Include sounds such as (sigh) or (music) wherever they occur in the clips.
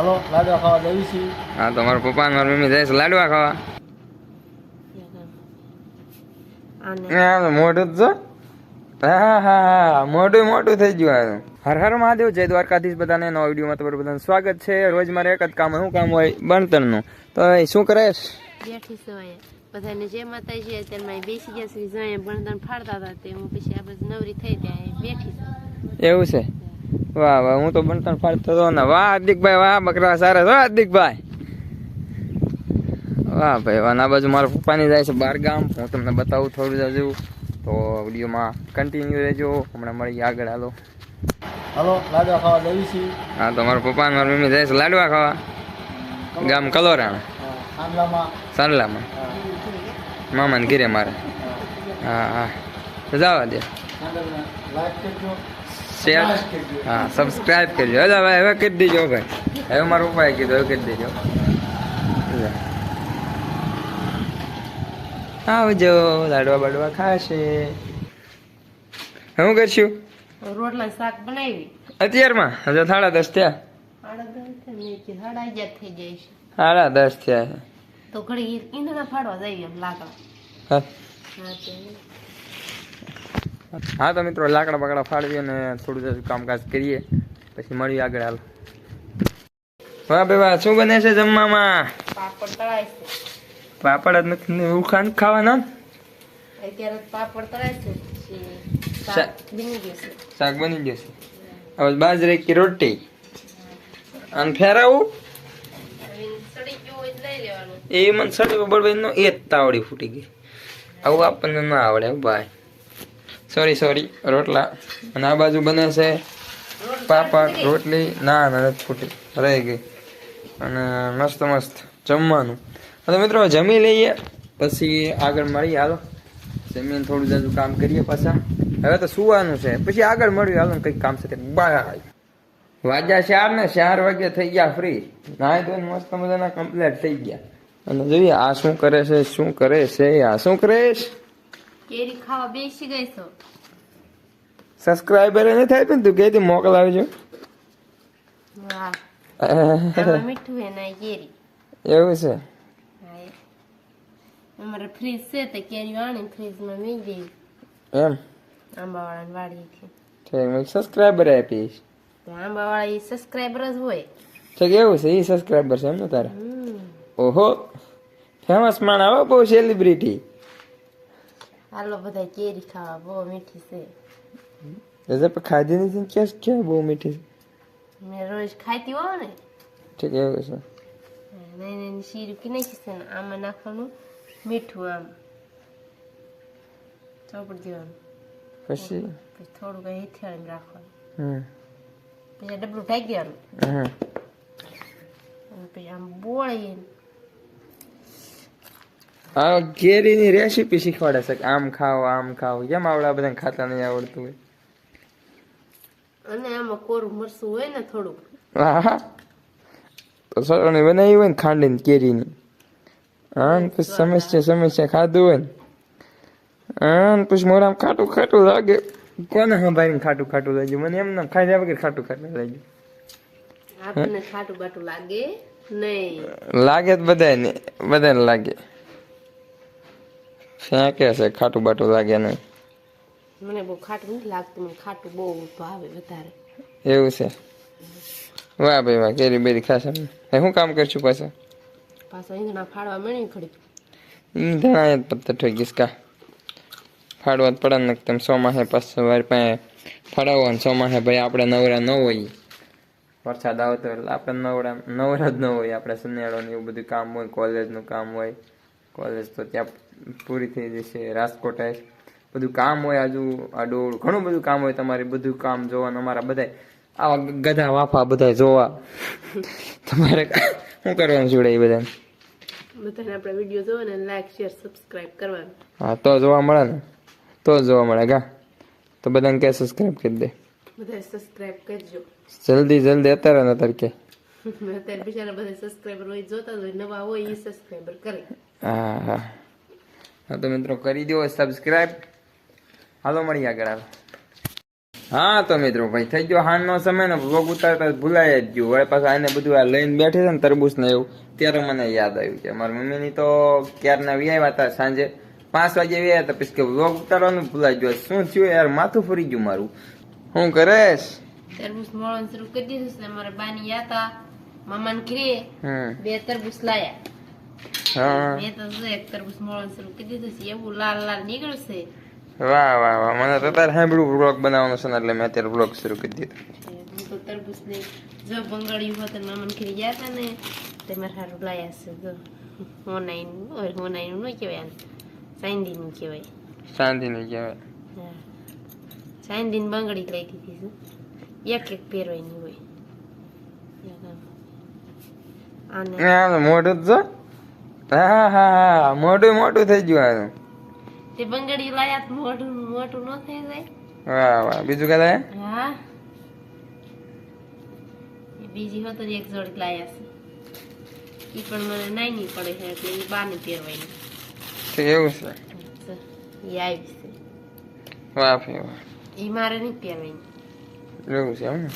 હાલો લાડવા ખાવા જઈએ છીએ. હા તમારા પપ્પા અને મારી મમ્મી જાય છે લાડવા ખાવા. મોઢું જ હા હા હા મોઢું મોટું થઈ ગયું હર હર મહાદેવ જય દ્વારકાધીશ બધાને. નવા વિડીયોમાં તમારું બધાનું સ્વાગત છે. રોજ મારે એક જ કામ. શું કામ હોય બણતરનું. તો શું કરે બેઠી સવાય બધાને જે માતાજી અત્યારે મારી બેસી ગયા જાય ભણતર ફાડતા હતા તે હું પછી આ બધી નવરી થઈ ત્યાં બેઠી એવું છે. વાહ વાહ હું તો બનતા ફાડતો હતો ને. વાહ હાર્દિકભાઈ વાહ બકરા સારા છો હાર્દિકભાઈ. વાહ ભાઈ વાહ ના બાજુ મારા પપ્પાની જાય છે બાર ગામ હું તમને બતાવું થોડું હજુ. તો વિડીયોમાં કન્ટિન્યુ રહેજો. હમણાં મળીએ આગળ. હાલો. હાલો લાડવા ખાવા જઈએ છીએ. હા તો મારા પપ્પા મારા મમ્મી જાય છે લાડવા ખાવા. ગામ કલોરાણા. સાંડલામાં. મામાને ઘીરે મારે. હા. હા હા. જવા દે. લાઈક કરજો. શેર હા સબસ્ક્રાઇબ કરજો હવે ભાઈ હવે કરી દેજો ભાઈ. હવે મારો ઉપાય કીધું હવે કરી દેજો. આવજો લાડવા બાડવા ખાશે. શું કરશું? રોટલા શાક બનાવી. અત્યારમાં? હજુ સાડા દસ થયા. સાડા દસ થાય તો ઘડી ઈંધણા ફાડવા જઈએ લાકડા હા. તે મિત્રો લાકડા બાકડા ફાળવી અને થોડું થોડું કામકાજ કરીએ. પછી મળીએ આગળ હાલ. વાહ ભાઈ વાહ શું બને છે જમવામાં? પાપડ તળાય છે. પાપડ જ નથી ઉખાન ખાવાના? અત્યારે પાપડ તળાય છે શાક બની જશે છે. શાક બની જશે હવે બાજરી કે રોટી? અને ફેરાવું? એ મને સડી નો એ જ તાવડી ફૂટી ગઈ. આવું આપણને ના આવડે ભાઈ. સોરી સોરી રોટલા. અને આ બાજુ બને છે પાપડ, રોટલી. ના ના, નથી ફૂટી. રહી ગઈ. અને મસ્ત મસ્ત. જમવાનું. હવે મિત્રો, જમી લઈએ. પછી આગળ મળીએ. હાલો. જમીને થોડું જાજુ કામ કરીએ પાછા. હવે તો સુવાનું છે. પછી આગળ મળ્યું હાલો, કંઈક કામ છે તે બાય. વાગ્યા ચાર ને ચાર વાગે થઈ ગયા ફ્રી નાય તો મસ્ત મજાના કમ્પ્લીટ થઈ ગયા. અને જોઈએ આ શું કરે છે, શું કરે છે, આ શું કરે છે? કેરી ખાવા બેસી ગઈ છો. સબસ્ક્રાઇબર એને થાય ને તું? કેતી મોકલાવજો વાહ. (laughs) મીઠું હે ના કેરી. એવું છે? અમારે ફ્રીજ છે તો કેરી વાણી ફ્રીજમાં મેં ગઈ એમ? આંબાવાળાની છે ઠીક મેં સબસ્ક્રાઇબર આપીશ આંબાવાળા એ સબસ્ક્રાઇબર જ હોય. ઠીક એવું છે? એ સબસ્ક્રાઈબર છે એમ ને તારે? ઓહો. ફેમસ માણ આવો બહુ સેલિબ્રિટી હાલો બધા કેરી ખાવા બહુ મીઠી છે ગજબ ખાધી નથી ક્યાં ક્યાં બહુ મીઠી છે મેં રોજ ખાતી હોય ને ઠીક એવું છે નહીં નાની શીરું કે નાખી છે ને આમાં નાખવાનું મીઠું આમ ચોપડી દેવાનું પછી પછી થોડું કઈ હેઠિયાળી રાખવાનું પછી ડબલું ઢાંકી દેવાનું પછી આમ બોળી આ કેરીની રેસીપી શીખવાડે છે આમ ખાઓ આમ ખાઓ. કેમ આવડા બધા ખાતા નહીં આવડતું હોય? અને આમાં કોરું મરસું હોય ને થોડુંક. હા તો સરણી બનાવી હોય ને ખાંડીને કેરીની. હા પછી સમસ્યા સમસ્યા ખાધું હોય ને. હા પછી મોરામ ખાટું ખાટું લાગે. કોને સંભાળીને ખાટું ખાટું લાગ્યું? મને એમ ના ખાધ્યા વગર ખાટું ખાટું લાગ્યું. આપણને ખાટું બાટું લાગે નહીં. લાગે તો બધાને બધાને લાગે. ફેંકે છે ખાટું બાટું લાગે નહીં. મને બહુ ખાટું નથી લાગતું મને ખાટું બહુ ભાવે વધારે. એવું છે? વાહ ભાઈ વાહ કેરી બેરી ખાશે એ શું કામ કરશું પાછા? પાછા ઈંધણા ફાડવા મળી ખડી ઈંધણા એ જ થઈ ગઈશ કા. ફાડવા પડે ને તેમ સો માસે પાછો વાર પાસે ફાડવો ને સો માસે ભાઈ આપણે નવરા ન હોય વરસાદ આવતો એટલે આપણે નવરા નવરા જ ન હોય આપણે સનેડો ને એવું બધું કામ હોય કોલેજનું કામ હોય. કોલેજ તો ત્યાં પૂરી થઈ જશે રાજકોટ. બધું કામ હોય આજુ આડોળ ઘણું બધું કામ હોય તમારે બધું કામ જોવાનું અમારા બધા આવા ગધા વાફા બધા જોવા. તમારે શું કરવાનું જોડે એ બધાને? બધાને આપણે વીડિયો જોવો ને લાઈક શેર સબસ્ક્રાઇબ કરવાનું. હા તો જોવા મળે ને? તો જોવા મળે ગા તો બધાને કે સબસ્ક્રાઈબ કરી દે. બધા સબસ્ક્રાઇબ કરજો. જલ્દી જલ્દી અત્યારે ને અત્યારે કે. અત્યારે બિચારા બધા સબસ્ક્રાઈબર હોય જોતા હોય નવા હોય એ સબસ્ક્રાઈબર કરે હા હા હા તો મિત્રો કરી દો સબસ્ક્રાઈબ હાલો મળી આગળ હાલો હા તો મિત્રો ભાઈ થઈ ગયો હાનનો સમય ને વ્લોગ ઉતારતા ભૂલાય જ ગયું હવે પાછું આને બધું આ લઈને બેઠે છે ને તરબૂચ ને એવું ત્યારે મને યાદ આવ્યું છે મારી મમ્મીની તો ક્યારના વ્યાય હતા સાંજે પાંચ વાગે વ્યાયા હતા પછી કે વ્લોગ ઉતારવાનું ભૂલાઈ ગયો શું થયું યાર માથું ફરી ગયું મારું શું કરેશ તરબૂચ મળવાનું શરૂ કરી દીધું છે અમારા બાની યાતા ઘરે હમ બે તરબૂચ લાયા હા મેં તો જો એક તરબૂચ મળવાનું શરૂ કરી દીધું છે એવું લાલ લાલ નીકળશે વાહ વાહ વાહ મને તો તારે સાંભળ્યું વ્લોગ બનાવવાનો છે એટલે મેં અત્યારે વ્લોગ શરૂ કરી દીધો હું તો તરબૂચ ને જો બંગાળ્યું હોત ને મામાને ખીરી ગયા હતા ને તે મારે સારું લાયા છે જો હોનાઈન ઓય હોનાઈન ન કહેવાય ચાંદીનું કહેવાય નહીં કહેવાય હા ચાંદીની બંગડી લઈ દીધી છે એક એક પહેરવાની હોય મોઢું જ જો. હા હા હા. મોઢું મોટું થઈ ગયું આનું. તે બંગડી લાયા મોઢું મોટું ન થઈ જાય. વાહ વાહ. બીજું કઈ લાયા? હા. બીજી હોત એક જોડી લાયા છે. એ પણ મને નાની પડે છે એટલે બાને પહેરવાની. તો એવું છે. એ આવી છે. વાહ વાહ એ મારે નહીં પહેરવાની. એવું છે એમ ને?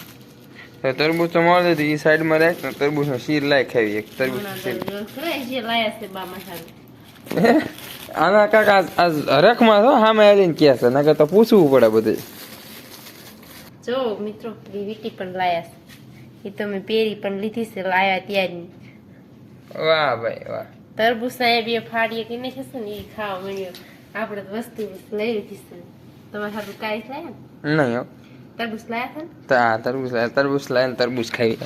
તરબૂચ તો મળે તો એ સાઈડમાં રાખ ને તરબૂચ નો શીર. લાય ખાવી એક તરબૂચ શીર આના કાકા આજ હરખમાં છો સામે આવીને ક્યાં છે? નકર તો પૂછવું પડે બધું. જો મિત્રો વીટી પણ લાયા છે. એ તો મેં પહેરી પણ લીધી છે લાયા ત્યારની વાહ ભાઈ વાહ. તરબૂચ સાહેબ એ ફાડીએ કે નહીં છે ને એ ખાવા મળ્યો આપણે તો વસ્તુ લઈ લીધી છે. તમારે સારું કાંઈ થાય ને નહીં તરબૂચ લાયા છે તરબૂચ લાયા તરબૂચ લાય તરબૂચ ખાવી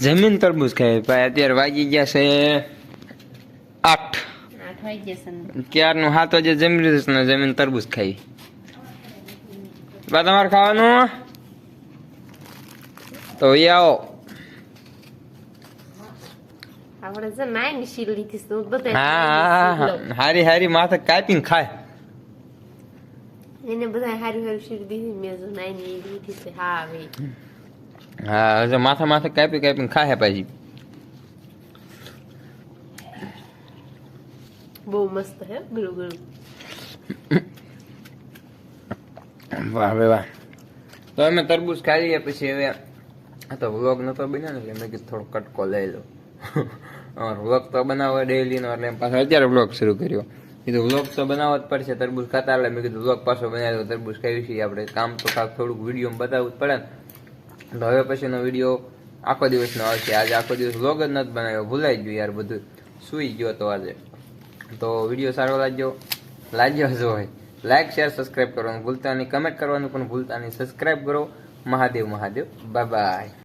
જમીન તરબૂચ ખાવી ભાઈ અત્યારે વાગી ગયા છે આઠ. ક્યારનું? સાત વાગે જમી લીધું ને જમીન તરબૂચ ખાવી બા તમારે ખાવાનું? તો એ આવો. આપણે છે નાઈ નાની લીધી હા હા. હારી હારી માથે કાપીને ખાય. એને બધા હારી હારી શીખ દીધી મેં જો નાની લીધી છે હા હવે હા હજુ માથા માથે કાપી કાપીને ખાહે પાછી બહુ મસ્ત હે ગુરુ ગુરુ વાહ ભાઈ વાહ તો અમે તરબૂચ ખાઈ લઈએ પછી હવે આ તો વ્લોગ નતો બન્યો ને એટલે મેં કીધું થોડો કટકો લઈ લો વ્લોગ તો બનાવો ડેલી નો એટલે પાછો અત્યારે વ્લોગ શરૂ કર્યો કીધું વ્લોગ તો બનાવવો જ પડશે, તરબૂચ ખાતા એટલે. મેં કીધું વ્લોગ પાછો બનાવી દો તરબૂચ ખાઈ છીએ આપણે કામ તો કાંક થોડુંક વીડિયો બતાવવું જ પડે ને. તો હવે પછીનો વીડિયો આખો દિવસનો આવશે. આજે આખો દિવસ વ્લોગ જ નથી બનાવ્યો, ભૂલાઈ ગયું યાર બધું. સુઈ ગયો તો આજે. તો વીડિયો સારો લાગ્યો? લાગ્યો જ હોય. લાઈક શેર સબસ્ક્રાઈબ કરવાનું ભૂલતા નહીં. કમેન્ટ કરવાનું પણ ભૂલતા નહીં. સબસ્ક્રાઈબ કરો. મહાદેવ મહાદેવ. Bye bye